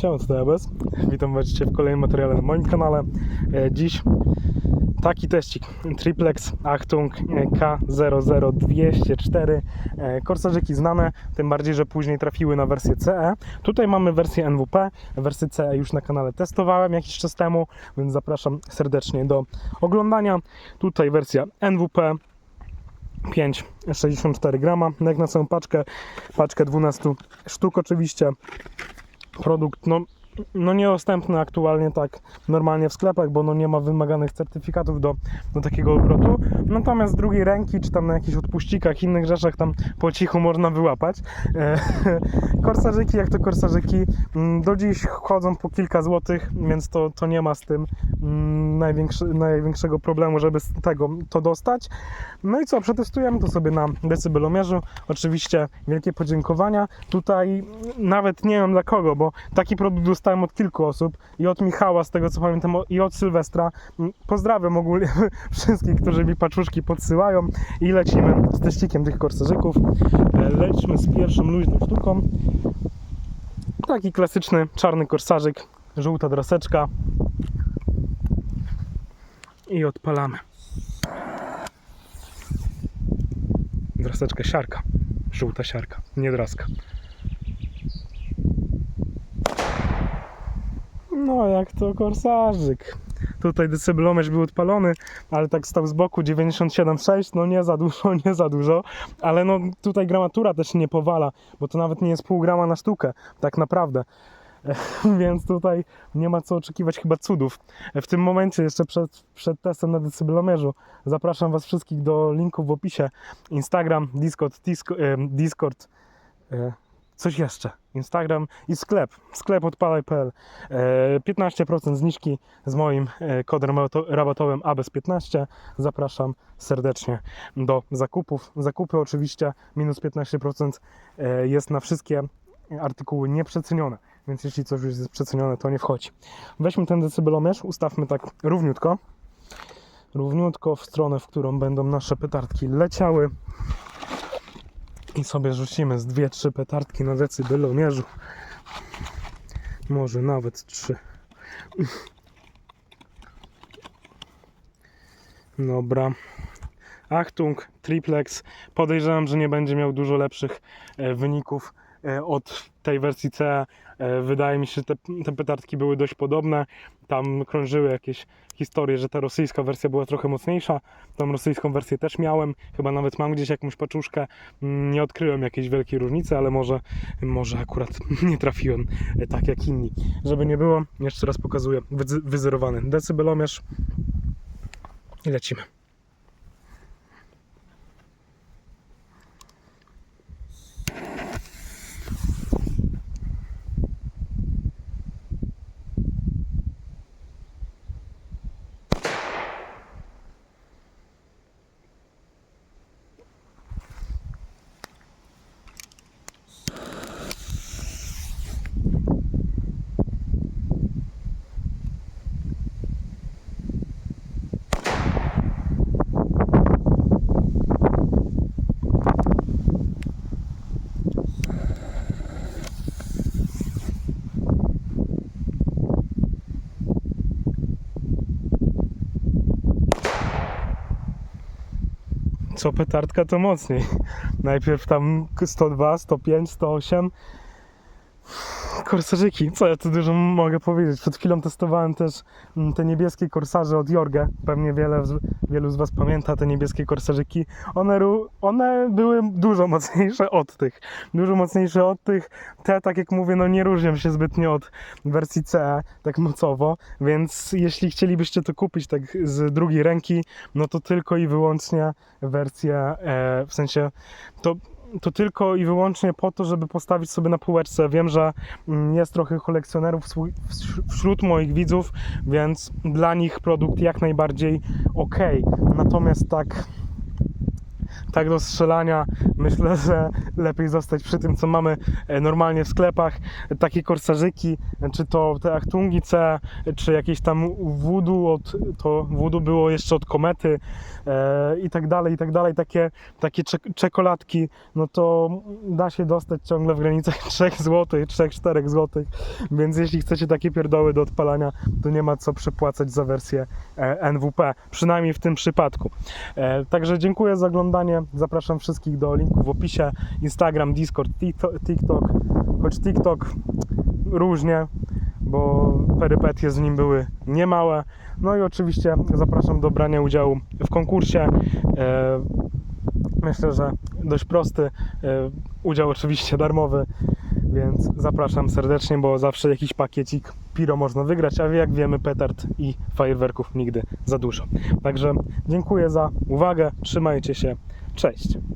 Siema, tutaj Abes. Witam Was w kolejnym materiale na moim kanale. E, Dziś taki teścik Triplex Achtung e, K00204 E, Korsarzyki znane, tym bardziej, że później trafiły na wersję CE. Tutaj mamy wersję NWP, wersję CE już na kanale testowałem jakiś czas temu, więc zapraszam serdecznie do oglądania. Tutaj wersja NWP 5,64 grama, jak na całą paczkę, paczkę 12 sztuk oczywiście produkt no, no niedostępny aktualnie tak normalnie w sklepach, bo no nie ma wymaganych certyfikatów do, do takiego obrotu. Natomiast z drugiej ręki, czy tam na jakichś odpuścikach, innych rzeczach tam po cichu można wyłapać. E, korsarzyki, jak to korsarzyki, mm, do dziś chodzą po kilka złotych, więc to, to nie ma z tym mm, największy, największego problemu, żeby z tego to dostać. No i co, przetestujemy to sobie na decybelomierzu. Oczywiście wielkie podziękowania. Tutaj nawet nie wiem dla kogo, bo taki produkt dostałem od kilku osób i od Michała, z tego co pamiętam, i od Sylwestra. Mm, Pozdrawiam ogólnie wszystkich, którzy mi paczuszki podsyłają i lecimy z teścikiem tych korsarzyków. E, Lećmy z pierwszą luźną sztuką. Taki klasyczny czarny korsarzyk, żółta draseczka i odpalamy. Draseczka siarka. Żółta siarka, nie draska. No, jak to korsarzyk. Tutaj decybelomierz był odpalony, ale tak stał z boku 97,6, no nie za dużo, nie za dużo, ale no tutaj gramatura też nie powala, bo to nawet nie jest pół grama na sztukę, tak naprawdę. Więc tutaj nie ma co oczekiwać chyba cudów. W tym momencie, jeszcze przed, przed testem na decybelomierzu, zapraszam Was wszystkich do linków w opisie. Instagram, Discord, Disco, e, Discord e, coś jeszcze. Instagram i sklep, sklep odpalaj.pl. E, 15% zniżki z moim e, kodem rabato- rabatowym ABES15. Zapraszam serdecznie do zakupów. Zakupy oczywiście minus 15% e, jest na wszystkie artykuły nieprzecenione, więc jeśli coś już jest przecenione, to nie wchodzi. Weźmy ten decybelomierz, ustawmy tak równiutko. Równiutko w stronę, w którą będą nasze petardki leciały i sobie rzucimy z dwie, trzy petardki na decybelomierzu. Może nawet trzy. Dobra. Achtung, triplex. Podejrzewam, że nie będzie miał dużo lepszych e, wyników e, od tej wersji C. E, wydaje mi się, że te, te petardki były dość podobne. Tam krążyły jakieś historie, że ta rosyjska wersja była trochę mocniejsza. Tą rosyjską wersję też miałem. Chyba nawet mam gdzieś jakąś paczuszkę. Mm, Nie odkryłem jakiejś wielkiej różnicy, ale może, może akurat nie trafiłem e, tak jak inni. Żeby nie było, jeszcze raz pokazuję wyzerowany decybelomierz i lecimy. Co petardka to mocniej. Najpierw tam 102, 105, 108. Korsarzyki, co ja tu dużo mogę powiedzieć. Przed chwilą testowałem też mm, te niebieskie korsarze od Jorge. Pewnie wiele, wielu z Was pamięta te niebieskie korsarzyki. One, one były dużo mocniejsze od tych. Dużo mocniejsze od tych. Te, tak jak mówię, no nie różnią się zbytnio od wersji CE, tak mocowo. Więc jeśli chcielibyście to kupić tak z drugiej ręki, no to tylko i wyłącznie wersję, e, w sensie to, to tylko i wyłącznie po to, żeby postawić sobie na półeczce. Wiem, że mm, jest trochę kolekcjonerów wśród moich widzów, więc dla nich produkt jak najbardziej ok. Natomiast tak tak do strzelania, myślę, że lepiej zostać przy tym, co mamy e, normalnie w sklepach. Takie korsarzyki, czy to te Achtungi C, czy jakieś tam Voodoo, od, to Voodoo było jeszcze od Komety e, i tak dalej, i tak dalej. Takie, takie czek- czekoladki, no to da się dostać ciągle w granicach 3 zł, 3-4 zł, więc jeśli chcecie takie pierdoły do odpalania, to nie ma co przepłacać za wersję e, NWP, przynajmniej w tym przypadku. E, Także dziękuję za oglądanie. Zapraszam wszystkich do linku w opisie. Instagram, Discord, Tikto- TikTok. Choć TikTok różnie, bo perypetie z nim były niemałe. No i oczywiście zapraszam do brania udziału w konkursie. E, Myślę, że dość prosty. E, Udział oczywiście darmowy, więc zapraszam serdecznie, bo zawsze jakiś pakiecik Piro można wygrać, a jak wiemy petard i fajerwerków nigdy za dużo. Także dziękuję za uwagę, trzymajcie się, cześć.